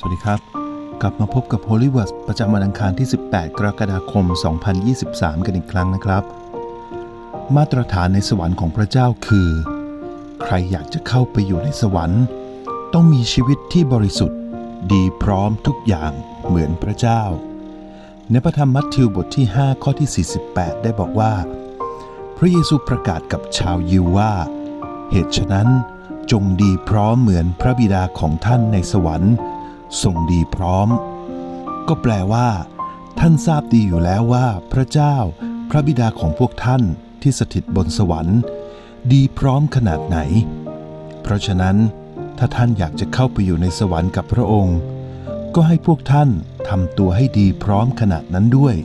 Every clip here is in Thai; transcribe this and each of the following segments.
สวัสดีครับ กลับมาพบกับ Holy w o r d ประจำวันอังคารที่ 18 กรกฎาคม 2023 กันอีกครั้งนะครับ มาตรฐานในสวรรค์ของพระเจ้าคือ ใครอยากจะเข้าไปอยู่ในสวรรค์ ต้องมีชีวิตที่บริสุทธิ์ ดีพร้อมทุกอย่างเหมือนพระเจ้า ในพระธรรมมัทธิวบทที่ 5 ข้อที่ 48 ได้บอกว่า พระเยซูประกาศกับชาวยิวว่า เหตุฉะนั้นจงดีพร้อมเหมือนพระบิดาของท่านในสวรรค์ ทรงดีพร้อม ก็แปลว่า ท่านทราบดีอยู่แล้วว่า พระเจ้า พระบิดาของพวกท่านที่สถิตบนสวรรค์ ดีพร้อมขนาดไหน เพราะฉะนั้น ถ้าท่านอยากจะเข้าไปอยู่ในสวรรค์กับพระองค์ ก็ให้พวกท่านทำตัวให้ดีพร้อมขนาดนั้นด้วย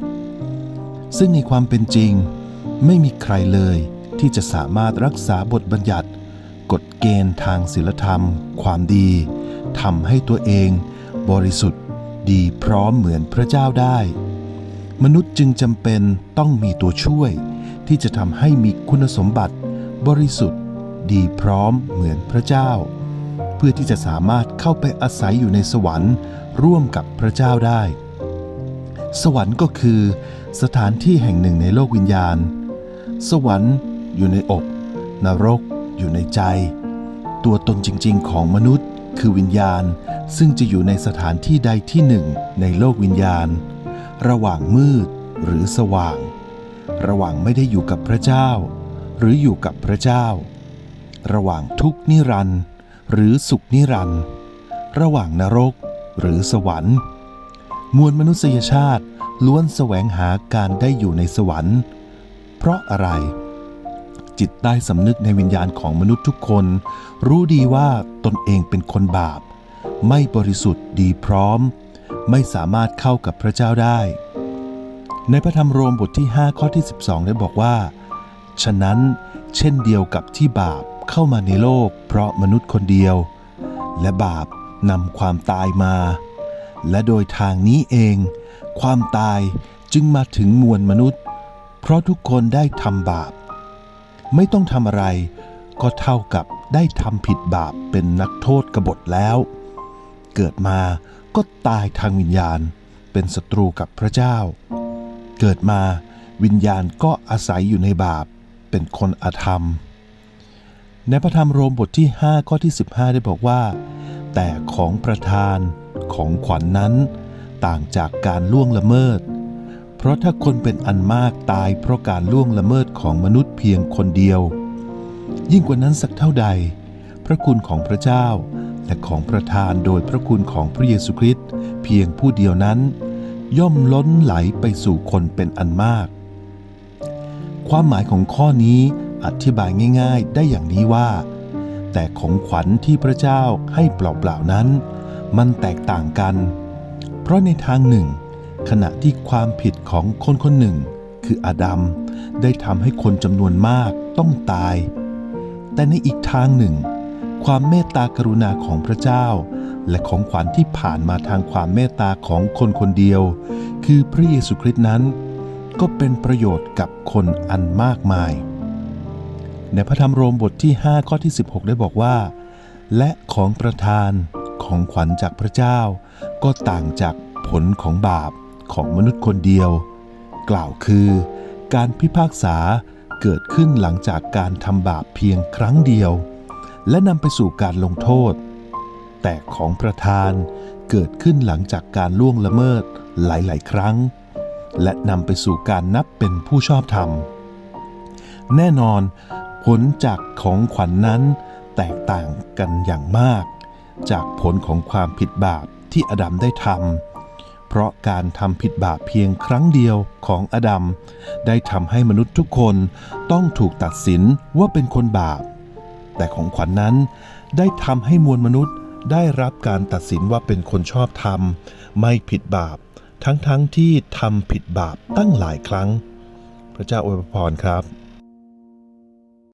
ซึ่งในความเป็นจริง ไม่มีใครเลยที่จะสามารถรักษาบทบัญญัติ กฎเกณฑ์ทางศีลธรรม ความดี ทำให้ตัวเองบริสุทธิ์ดีพร้อมเหมือนพระเจ้าได้ มนุษย์จึงจำเป็นต้องมีตัวช่วย ที่จะทำให้มีคุณสมบัติ บริสุทธิ์ ดีพร้อมเหมือนพระเจ้า เพื่อที่จะสามารถเข้าไปอาศัยอยู่ในสวรรค์ ร่วมกับพระเจ้าได้ สวรรค์ก็คือ สถานที่แห่งหนึ่งในโลกวิญญาณ สวรรค์อยู่ในอก นรก อยู่ในใจ ตัวตนจริง ๆ ของมนุษย์ คือวิญญาณซึ่งจะอยู่ในสถานที่ใดที่หนึ่งในโลกวิญญาณ ระหว่างมืดหรือสว่าง ระหว่างไม่ได้อยู่กับพระเจ้า หรืออยู่กับพระเจ้า ระหว่างทุกนิรันดร์หรือสุขนิรันดร์ระหว่างนรกหรือสวรรค์ มวลมนุษยชาติล้วนแสวงหาการได้อยู่ในสวรรค์ เพราะอะไร จิตใต้สำนึกในวิญญาณของมนุษย์ทุกคน รู้ดีว่าตนเองเป็นคนบาป ไม่บริสุทธิ์ดีพร้อม ไม่สามารถเข้ากับพระเจ้าได้ ในพระธรรมโรมบทที่ 5 ข้อที่ 12 ได้บอกว่า ฉะนั้นเช่นเดียวกับที่บาปเข้ามาในโลก เพราะมนุษย์คนเดียว และบาปนำความตายมา และโดยทางนี้เอง ความตายจึงมาถึงมวลมนุษย์ เพราะทุกคนได้ทำบาป ไม่ต้องทำอะไร ก็เท่ากับได้ทำผิดบาปเป็นนักโทษกบฏแล้ว เกิดมาก็ตายทางวิญญาณ เป็นศัตรูกับพระเจ้า เกิดมาวิญญาณก็อาศัยอยู่ในบาปเป็นคนอาธรรม ในพระธรรมโรมบทที่ 5 ข้อที่ 15 ได้บอกว่า แต่ของประธานของขวัญนนั้น ต่างจากการล่วงละเมิด เพราะถ้าคนเป็นอันมากตายเพราะการล่วงละเมิดของมนุษย์เพียงคนเดียว ยิ่งกว่านั้นสักเท่าใด พระคุณของพระเจ้าและของประทานโดยพระคุณของพระเยซูคริสต์เพียงผู้เดียวนั้น ย่อมล้นไหลไปสู่คนเป็นอันมาก ความหมายของข้อนี้อธิบายง่าย ๆ ได้อย่างนี้ว่า แต่ของขวัญที่พระเจ้าให้เปล่าๆนั้น มันแตกต่างกัน เพราะในทางหนึ่ง ขณะที่ความผิดของคนคนหนึ่ง คืออาดัมได้ทำให้คนจำนวนมากต้องตาย แต่ในอีกทางหนึ่ง ความเมตตากรุณาของพระเจ้า และของขวัญที่ผ่านมาทางความเมตตาของคนคนเดียว คือพระเยซูคริสต์นั้น ก็เป็นประโยชน์กับคนอันมากมาย ในพระธรรมโรมบทที่ 5 ข้อที่ 16 ได้บอกว่า และของประทานของขวัญจากพระเจ้า ก็ต่างจากผลของบาป ของมนุษย์คนเดียว กล่าวคือ การพิพากษาเกิดขึ้นหลังจากการทำบาปเพียงครั้งเดียว และนำไปสู่การลงโทษ แต่ของประทานเกิดขึ้นหลังจากการล่วงละเมิดหลาย ๆ ครั้ง และนำไปสู่การนับเป็นผู้ชอบธรรม แน่นอน ผลจากของขวัญนนั้นแตกต่างกันอย่างมาก จากผลของความผิดบาปที่อดัมได้ทำ เพราะการทำผิดบาปเพียงครั้งเดียวของอดัมได้ทำให้มนุษย์ทุกคนต้องถูกตัดสินว่าเป็นคนบาป แต่ของขวัญนนั้นได้ทำให้มวลมนุษย์ได้รับการตัดสินว่าเป็นคนชอบธรรม ไม่ผิดบาป ทั้งๆทที่ทำผิดบาปตั้งหลายครั้ง พระเจ้าอวยพรครับ